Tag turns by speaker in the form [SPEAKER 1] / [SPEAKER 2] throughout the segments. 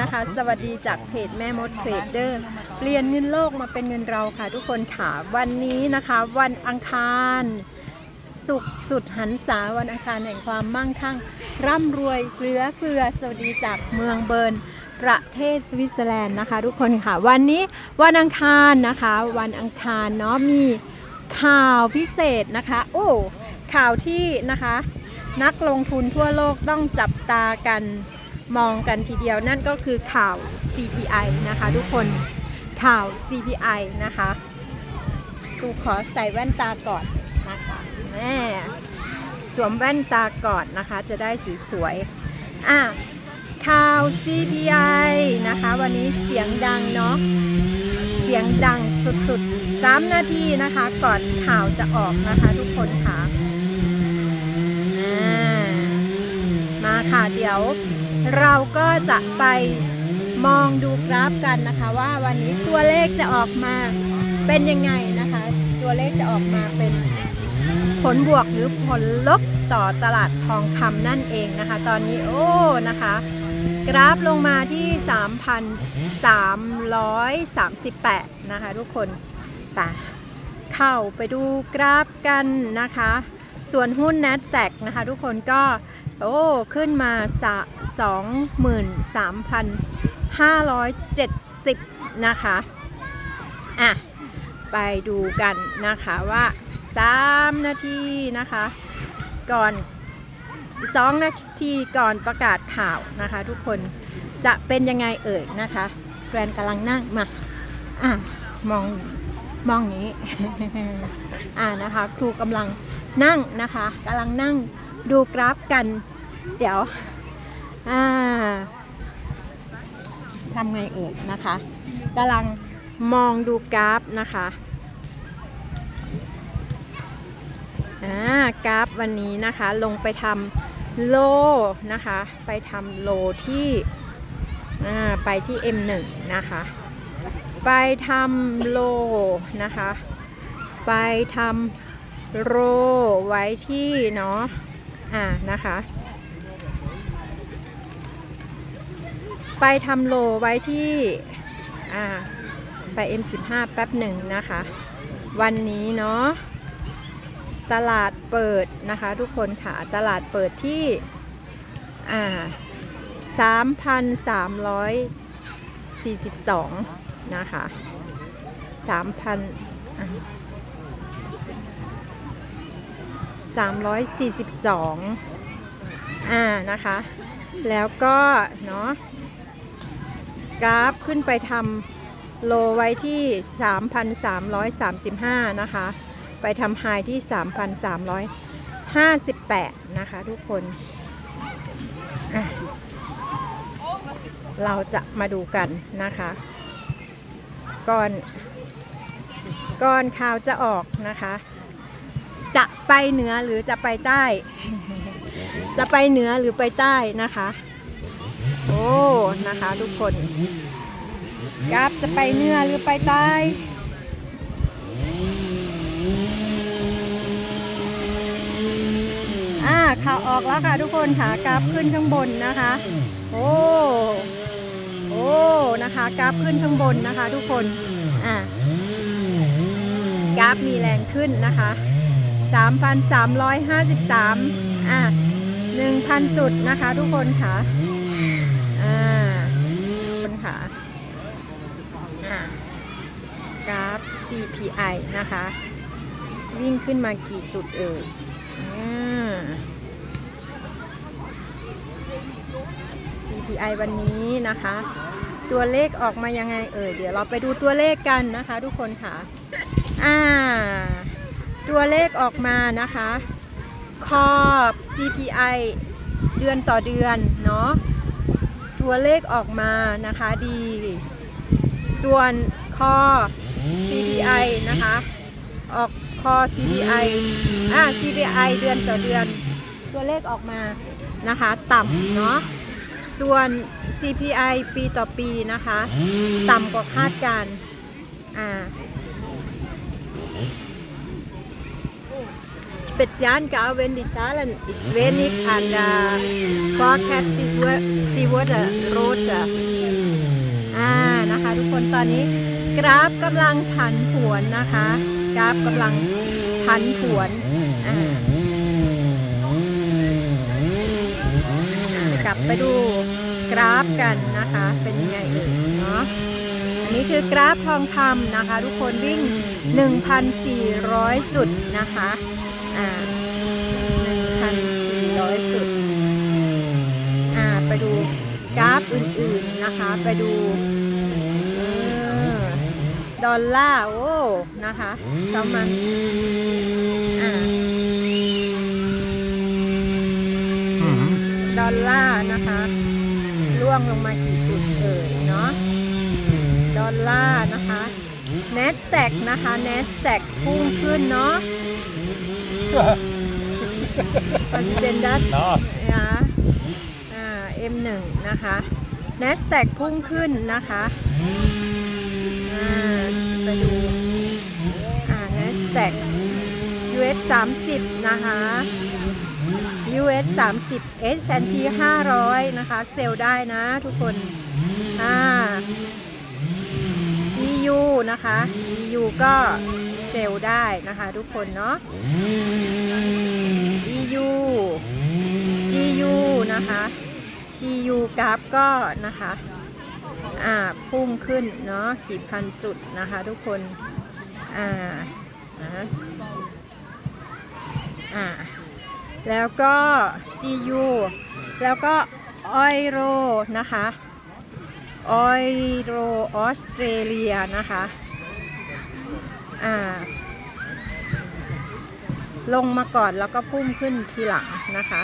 [SPEAKER 1] นะคะ สวัสดีจากเพจแม่มดเทรดเดอร์เปลี่ยนเงินโลกมาเป็นเงินเราค่ะ ทุกคนค่ะวันนี้นะคะ วันอังคารสุขสุดหันษาวันอังคารแห่งความมั่งคั่ง ร่ำรวยเหลือเฟือสวัสดีจากเมืองเบิร์นประเทศสวิตเซอร์แลนด์นะคะ ทุกคนค่ะ วันนี้วันอังคารนะคะ วันอังคารเนาะมีข่าวพิเศษนะคะ โอ้ข่าวที่นะคะ นักลงทุนทั่วโลกต้องจับตากัน มองกันทีเดียวนั่นก็คือข่าว CPI นะคะทุกคนข่าว CPI นะคะกูขอใส่แว่นตาก่อนนะคะแม่สวมแว่นตาก่อนนะคะจะได้สีสวยๆอะข่าว CPI นะคะ วันนี้เสียงดังเนาะเสียงดังสุดๆ 3 นาทีนะคะ ก่อนข่าวจะออกนะคะทุกคนค่ะอ่ามาค่ะเดี๋ยว เราก็จะไปมองดูกราฟกันนะคะว่าวันนี้ตัวเลขจะออกมาเป็นยังไงนะคะ ตัวเลขจะออกมาเป็นผลบวกหรือผลลบต่อตลาดทองคำนั่นเองนะคะ ตอนนี้โอ้นะคะ กราฟลงมาที่ 3,338 นะคะทุกคนไปเข้าไปดูกราฟกันนะคะ ส่วนหุ้น n a s d a q นะคะ ทุกคนก็ โอ้ ขึ้นมาสะ23,570นะคะ อะ ไปดูกันนะคะว่า3นาทีนะคะ ก่อน2นาทีก่อนประกาศข่าวนะคะทุกคนจะเป็นยังไงเอ่ยนะคะ แกรนกำลังนั่งมา อะ มองมองนี้ อ่านะคะ ครูกำลังนั่งนะคะกำลังนั่ง ดูกราฟกัน เดี๋ยวอ่าทำไงเอ่ยนะคะกำลังมองดูกราฟนะคะอ่ากราฟวันนี้นะคะลงไปทำโลนะคะ ไปทำโลที่อ่าไปที่ M1 นะคะ ไปทำโลนะคะ ไปทำโรไว้ที่เนาะ อ่านะคะ ไปทำโลไว้ที่อ่าไป M15 แป๊บหนึ่งนะคะ วันนี้เนาะตลาดเปิดนะคะ ทุกคนค่ะตลาดเปิดที่อ่า3,342 นะคะสามพันสามร้อยสี่สิบสองอ่านะคะ แล้วก็เนาะกราฟขึ้นไปทำโลไว้ที่ 3,335 นะคะ ไปทำไฮที่ 3,358 นะคะทุกคน เราจะมาดูกันนะคะ ก่อน ก่อนข่าวจะออกนะคะ จะไปเหนือหรือจะไปใต้ จะไปเหนือหรือไปใต้นะคะ โอ้นะคะทุกคนกราฟจะไปเหนือหรือไปใต้อ่าข่าวออกแล้วค่ะทุกคนค่ะกราฟขึ้นข้างบนนะคะ โอ้โอ้นะคะกราฟขึ้นข้างบนนะคะ ทุกคนอ่ากราฟมีแรงขึ้นนะคะ 3,353 อะ 1,000 จุดนะคะทุกคนค่ะ อ่าทุกคนค่ะอ่ากราฟ CPI นะคะ วิ่งขึ้นมากี่จุดเอ่ยอ่า CPI วันนี้นะคะ ตัวเลขออกมายังไงเอ่ยเดี๋ยวเราไปดูตัวเลขกันนะคะทุกคนค่ะ อ่า ตัวเลขออกมานะคะขอบ CPI เดือนต่อเดือนเนาะตัวเลขออกมานะคะดี ส่วนคอ CPI นะคะ ออกคอ CPI อ่า CPI เดือนต่อเดือน ตัวเลขออกมานะคะต่ำเนาะส่วน CPI ปีต่อปีนะคะ ต่ำกว่าคาดการณ์อ่า Spezial gau wenn die Zahlen ist wenig an der Forecast is see what the road อ่านะคะทุกคนตอนนี้กราฟกำลังผันผวนนะคะ กราฟกำลังผันผวนอ่ากลับไปดูกราฟกันนะคะ เป็นยังไงเอ่ยเนาะอันนี้คือกราฟทองคำนะคะ ทุกคนวิ่ง 1,400 จุดนะคะ อ่า1,400จุด อ่า ไปดูกราฟอื่นๆนะคะ ไปดูเออดอลลาร์ โอ้ นะคะประมาณอ่าดอลลาร์นะคะร่วงลงมากี่จุดเอ่ยเนาะดอลลาร์นะคะ n a s d a q นะคะ n a s d a q พุ่งขึ้นเนาะ President that
[SPEAKER 2] Nice.
[SPEAKER 1] นะอ่า M1 นะคะ NASDAQ พุ่งขึ้นนะคะอ่าไปดูอ่า NASDAQ US 30 นะคะ US 30 S&P 500 นะคะ เซลล์ได้นะทุกคน อ่า EU นะคะ EU ก็เซลได้นะคะทุกคนเนาะ EU GU นะคะ GU กราฟก็นะคะอ่าพุ่งขึ้นเนาะกี่พันจุดนะคะทุกคน อ่านะอ่าแล้วก็ GU แล้วก็ออยโรนะคะ ออยโรออสเตรเลียนะคะ อ่า ลงมาก่อนแล้วก็พุ่งขึ้นทีหลังนะคะ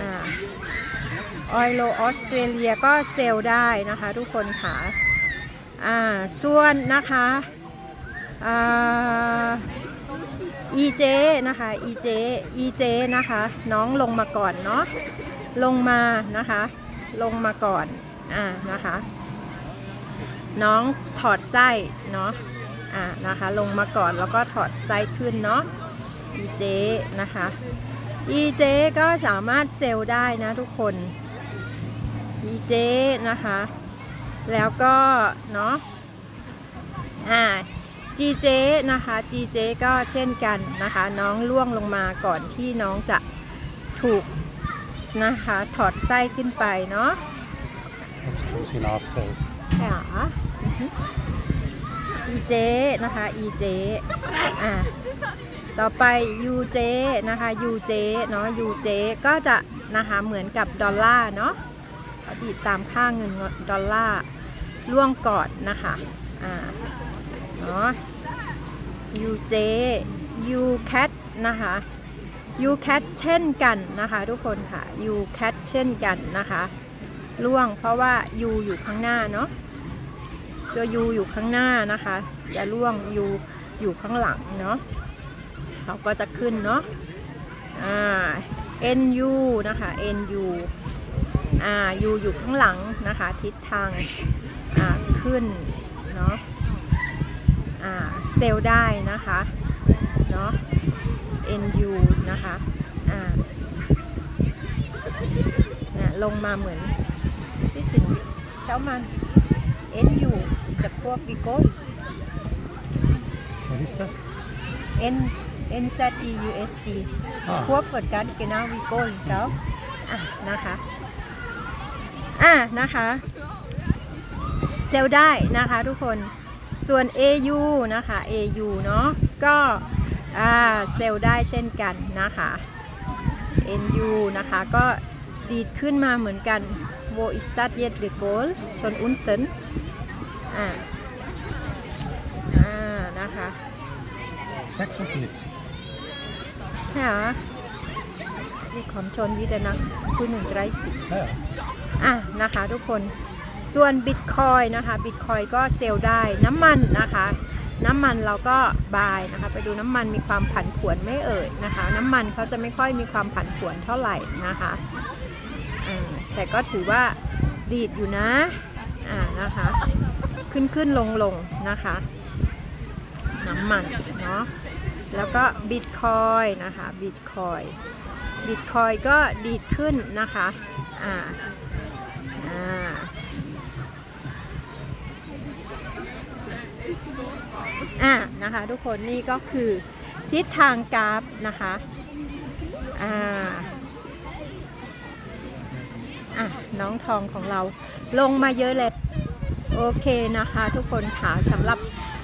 [SPEAKER 1] อ่าออยโลออสเตรเลียก็เซลล์ได้นะคะทุกคนค่ะ อ่า ส่วนนะคะ อ่า EJ นะคะ EJ EJ นะคะ น้องลงมาก่อนเนาะ ลงมานะคะ ลงมาก่อน อ่านะคะ น้องถอดไส้เนาะอ่านะคะ ลงมาก่อนแล้วก็ถอดไส้ขึ้นเนาะ EJ นะคะ EJ ก็สามารถเซลล์ได้นะทุกคน EJ นะคะ แล้วก็เนาะอ่า GJ นะคะ GJ ก็เช่นกันนะคะ น้องล่วงลงมาก่อนที่น้องจะถูกนะคะ ถอดไส้ขึ้นไปเนาะ
[SPEAKER 2] That's pretty nice. So
[SPEAKER 1] ค่ะอือฮึ EJ นะคะ EJ อ่าต่อไป UJ นะคะ UJ เจเนาะ UJ ก็จะนะคะเหมือนกับดอลลาร์เนาะอดีตตามค่าเงินดอลลาร์ล่วงก่อนนะคะอ่าเนาะ UJ UCAT นะคะ UCAT เช่นกันนะคะทุกคนค่ะ UCAT เช่นกันนะคะ ล่วง เพราะว่า U อยู่ข้างหน้าเนาะตัว U อยู่ข้างหน้านะคะ จะล่วง U อยู่ข้างหลังเนาะเขาก็จะขึ้นเนาะอ่า NU นะคะ NU อ่า U อยู่ข้างหลังนะคะ ทิศทางอ่าขึ้นเนาะอ่าเซลได้นะคะเนาะ NU นะคะอ่าเนี่ยลงมาเหมือน ที่สินเจ้ามัน NU สควบวิโก
[SPEAKER 2] what is this?
[SPEAKER 1] N NZ EUSD
[SPEAKER 2] อ่า
[SPEAKER 1] ควบเปิดการเกนาวิโกเจ้าอะนะคะอะนะคะเซลล์ได้นะคะทุกคนส่วน AU นะคะ AU เนาะก็อ่าเซลล์ได้เช่นกันนะคะ NU นะคะก็ ดีดขึ้นมาเหมือนกัน Wo ist das jetzt der Goal von unten อ่า อ่า นะคะ
[SPEAKER 2] Check something. It.
[SPEAKER 1] Ja. Die kommt schon wieder nach 35
[SPEAKER 2] Yeah.
[SPEAKER 1] อะนะคะทุกคน ส่วนบิตคอยนะคะบิตคอยก็เซลล์ได้น้ำมันนะคะ น้ำมันเราก็บายนะคะ ไปดูน้ำมันมีความผันผวนไหม่เอ่ยนะคะ น้ำมันเขาจะไม่ค่อยมีความผันผวนเท่าไหร่นะคะอ่า แต่ก็ถือว่าดีดอยู่นะอ่านะคะ ขึ้นขึ้นลงลงนะคะ น้ำมันเนาะแล้วก็บิตคอยนะคะบิตคอยบิตคอยก็ดีดขึ้นนะคะอ่าอ่าอะนะคะทุกคนนี่ก็คือทิศทางกราฟนะคะอ่าอะ น้องทองของเราลงมาเยอะเลยโอเคนะคะทุกคนค่ะสำหรับ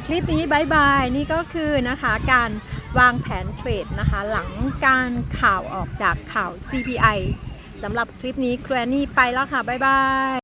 [SPEAKER 1] คลิปนี้บายบายนี่ก็คือนะคะการวางแผนเทรดนะคะ หลังการข่าวออกจากข่าว CPI สำหรับคลิปนี้แกรนนี่ไปแล้วค่ะบายบาย